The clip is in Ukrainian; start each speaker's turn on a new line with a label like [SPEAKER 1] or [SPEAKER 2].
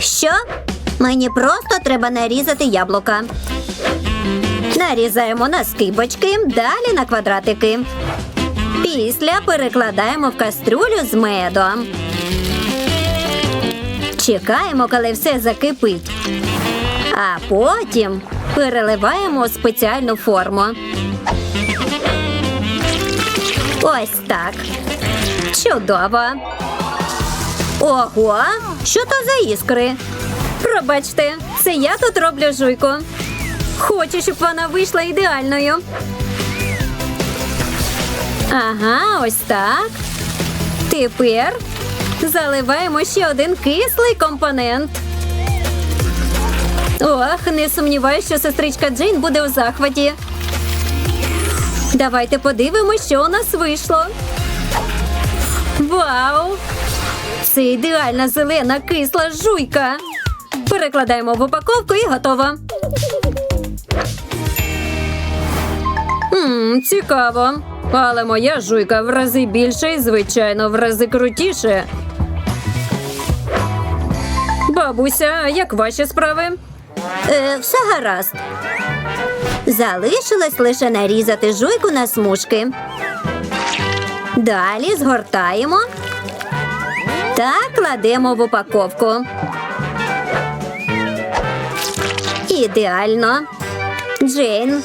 [SPEAKER 1] Що? Мені просто треба нарізати яблука. Нарізаємо на скибочки, далі на квадратики. Після перекладаємо в кастрюлю з медом. Чекаємо, коли все закипить. А потім переливаємо у спеціальну форму. Ось так. Чудово. Ого, що то за іскри? Пробачте, це я тут роблю жуйку. Хочу, щоб вона вийшла ідеальною. Ага, ось так. Тепер заливаємо ще один кислий компонент. Ох, не сумніваюся, що сестричка Джейн буде у захваті. Давайте подивимося, що у нас вийшло. Вау! Це ідеальна зелена кисла жуйка. Перекладаємо в упаковку і готово. Мм, цікаво. Але моя жуйка в рази більша і, звичайно, в рази крутіше. Бабуся, як ваші справи? Е, все гаразд. Залишилось лише нарізати жуйку на смужки. Далі згортаємо та кладемо в упаковку. Ідеально. Джейн,